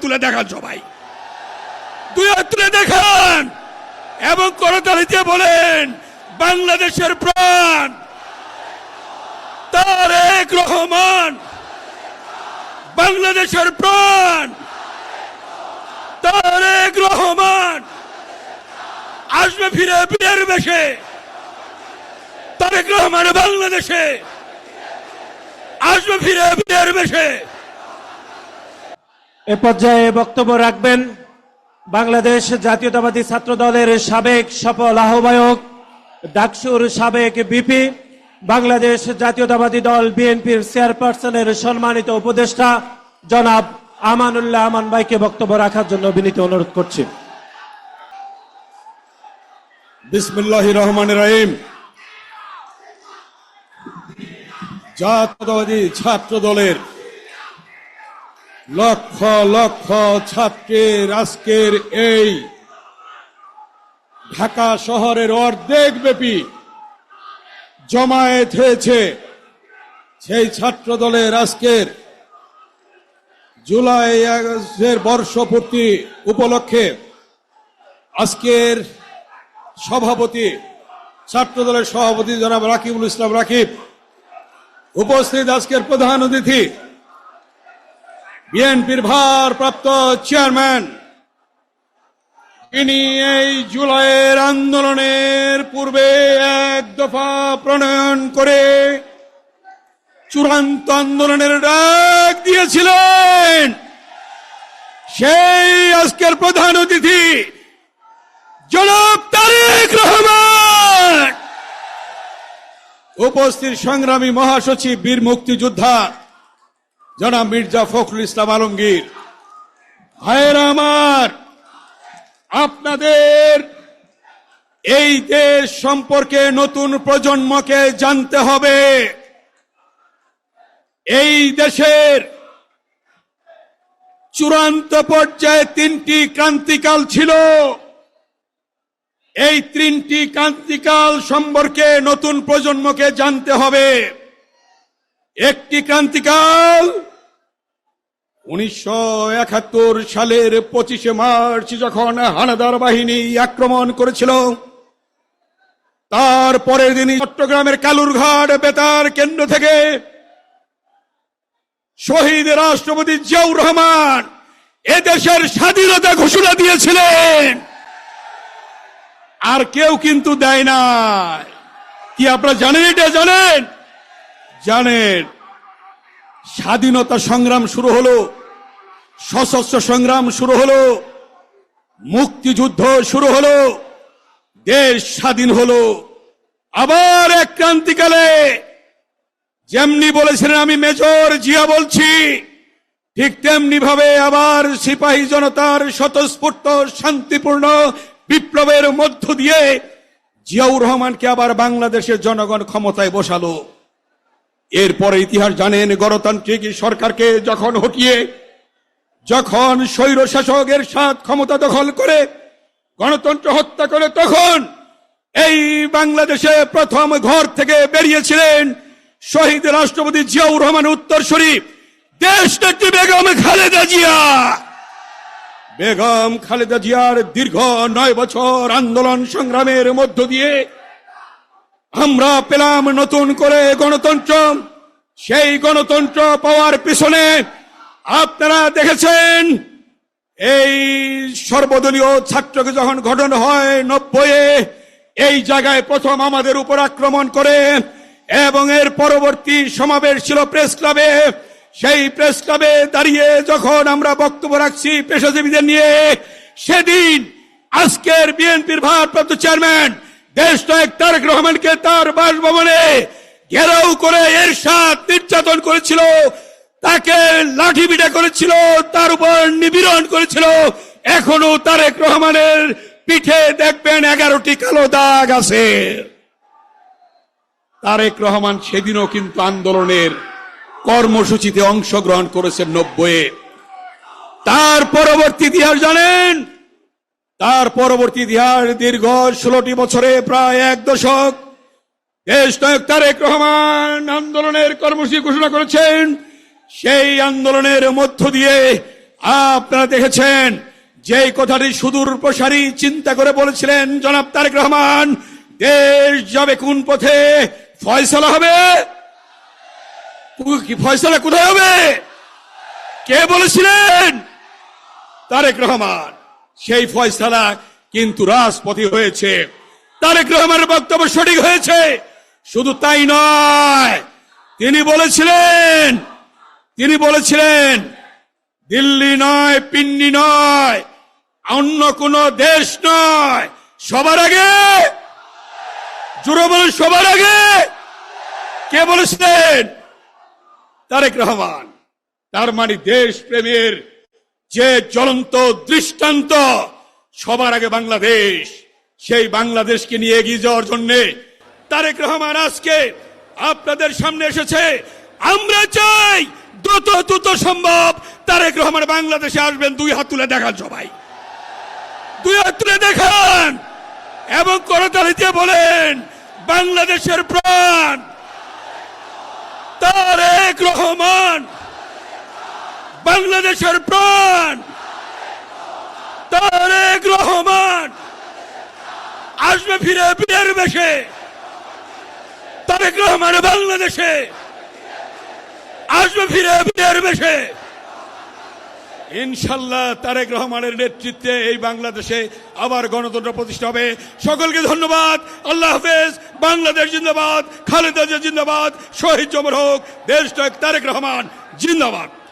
তুলে দেখান সবাই। দুই তুলে দেখান। এবং করতালি দিয়ে বলেন, বাংলাদেশের প্রাণ তারেক রহমান। বাংলাদেশের প্রাণ তারেক রহমান। আসবে ফিরে বিয়ের বেশে। তারেক রহমান বাংলাদেশে। আসবে ফিরে বিয়ের বেশে। এ পর্যায়ে বক্তব্য রাখবেন বাংলাদেশ জাতীয়তাবাদী ছাত্র দলের সাবেক সফল আহ্বায়ক, ডাকসুর সাবেক বিপি, বাংলাদেশ জাতীয়তাবাদী দল বিএনপির চেয়ারপারসনের সম্মানিত উপদেষ্টা জনাব আমানুল্লাহ আমান ভাইকে বক্তব্য রাখার জন্য বিনীত অনুরোধ করছি। রহমান রহিম। জাতীয়তাবাদী ছাত্র দলের লক্ষ লক্ষ ছাত্রের আজকের এই ঢাকা শহরের অর্ধেক ব্যাপী জমায়েত হয়েছে সেই ছাত্র দলের আজকের জুলাই আগস্টের বর্ষপূর্তি উপলক্ষে আজকের সভাপতি ছাত্র দলের সভাপতি জনাব রাকিবুল ইসলাম রাকিব উপস্থিত আজকের প্রধান অতিথি। বিএনপির ভারপ্রাপ্ত চেয়ারম্যান। তিনি এই জুলাইয়ের আন্দোলনের পূর্বে এক দফা প্রণয়ন করে চূড়ান্ত আন্দোলনের ডাক দিয়েছিলেন। সেই আজকের প্রধান অতিথি, জনাব তারেক রহমান। উপস্থিত সংগ্রামী মহাসচিব বীর মুক্তিযোদ্ধা জনাব মির্জা ফখরুল ইসলাম আলমগীর, ভাইয়ের আমার, আপনাদের এই দেশ সম্পর্কে নতুন প্রজন্মকে জানতে হবে। এই দেশের চূড়ান্ত পর্যায়ে তিনটি ক্রান্তিকাল ছিল। এই তিনটি ক্রান্তিকাল সম্পর্কে নতুন প্রজন্মকে জানতে হবে। একটি ক্রান্তিকাল উনিশশো একাত্তর সালের পঁচিশে মার্চ যখন হানাদার বাহিনী আক্রমণ করেছিল, তার পরের দিনই চট্টগ্রামের কালুরঘাট বেতার কেন্দ্র থেকে শহীদ রাষ্ট্রপতি জিয়াউর রহমান এদেশের স্বাধীনতা ঘোষণা দিয়েছিলেন। আর কেউ কিন্তু দেয় না কি আপনারা জানেন এটা? জানেন? জানেন, স্বাধীনতা সংগ্রাম শুরু হলো, সশস্ত্র সংগ্রাম শুরু হলো, মুক্তিযুদ্ধ শুরু হলো, দেশ স্বাধীন হলো। আবার এক ক্রান্তিকালে, যেমনি বলেছিলেন আমি মেজর জিয়া বলছি, ঠিক তেমনি ভাবে আবার সিপাহী জনতার স্বতঃস্ফূর্ত, শান্তিপূর্ণ বিপ্লবের মধ্য দিয়ে জিয়াউর রহমানকে আবার বাংলাদেশের জনগণ ক্ষমতায় বসালো। এরপরে ইতিহাস জানেন গণতান্ত্রিক সরকারকে যখন হটিয়ে, যখন স্বৈর শাসকের সাথ ক্ষমতা দখল করে গণতন্ত্র হত্যা করে তখন এই বাংলাদেশে প্রথম ঘর থেকে বেরিয়েছিলেন শহীদ রাষ্ট্রপতি জিয়াউর রহমান উত্তরসূরি দেশ নেত্রী বেগম খালেদা জিয়া। বেগম খালেদা জিয়ার দীর্ঘ নয় বছর আন্দোলন সংগ্রামের মধ্য দিয়ে আমরা পেলাম নতুন করে গণতন্ত্র। সেই গণতন্ত্র পাওয়ার পিছনে আপনারা দেখেছেন, এই সর্বদলীয় ছাত্রকে যখন গঠন হয় নব্বইয়ে, এই জায়গায় প্রথম আমাদের উপর আক্রমণ করে এবং এর পরবর্তী সমাবেশ ছিল প্রেস ক্লাবে। সেই প্রেস ক্লাবে দাঁড়িয়ে যখন আমরা বক্তব্য রাখছি পেশাজীবীদের নিয়ে, সেদিন আজকের বিএনপির ভারপ্রাপ্ত চেয়ারম্যান দেশ নায়ক তারেক রহমানকে তার বাসভবনে ঘেরাও করে এর সাথ নির্যাতন করেছিল, তাকে লাঠি বিটা করেছিল, তার উপর নিপীড়ন করেছিল। এখনও তারেক রহমানের পিঠে দেখবেন এগারোটি কালো দাগ আছে। তারেক রহমান সেদিনও কিন্তু আন্দোলনের কর্মসূচিতে অংশগ্রহণ করেছেন নব্বইয়ে। তার পরবর্তী ইতিহাস জানেন? তার পরবর্তী ইতিহাস দীর্ঘ ষোলোটি বছরে প্রায় এক দশক। দেশ নায়ক তারেক রহমান আন্দোলনের কর্মসূচি ঘোষণা করেছেন। সেই আন্দোলনের মধ্য দিয়ে আপনারা দেখেছেন যে কথাটি সুদূর প্রসারী চিন্তা করে বলেছিলেন, জনাব তারেক রহমান, দেশ যাবে কোন পথে? ফয়সলা হবে? ফয়সলা কোথায় হবে? কে বলেছিলেন? তারেক রহমান। সেই ফয়সালা কিন্তু রাজপথে হয়েছে। তারেক রহমানের বক্তব্য সঠিক হয়েছে। শুধু তাই নয়, তিনি বলেছিলেন তিনি বলেছিলেন, দিল্লি নয় পিন্ডি নয়, অন্য কোন দেশ নয়, সবার আগে, জোরে বলেন, সবার আগে, কে বলেছিলেন? তারেক রহমান। তার মানে দেশ প্রেমের যে জ্বলন্ত দৃষ্টান্ত সবার আগে বাংলাদেশ, সেই বাংলাদেশকে নিয়ে এগিয়ে যাওয়ার জন্য তারেক রহমান আজকে আপনাদের সামনে এসেছে। আমরা চাই দ্রুত দ্রুত সম্ভব তারেক রহমান বাংলাদেশে আসবেন, দুই হাত তুলে দেখান সবাই। দুই হাত তুলে দেখান এবং করতালিতে বলেন, বাংলাদেশের প্রাণ তারেক রহমান বাংলাদেশের প্রাণ। তারেক রহমান। আসবে ফিরে বীরের বেশে। তারেক রহমান বাংলাদেশে। আসবে ফিরে বীরের বেশে। ইনশাল্লাহ তারেক রহমানের নেতৃত্বে এই বাংলাদেশে আবার গণতন্ত্র প্রতিষ্ঠা হবে। সকলকে ধন্যবাদ। আল্লাহ হাফেজ। বাংলাদেশ জিন্দাবাদ। খালেদা জিন্দাবাদ। শহীদ জমর হোক। দেশ তারেক রহমান। জিন্দাবাদ।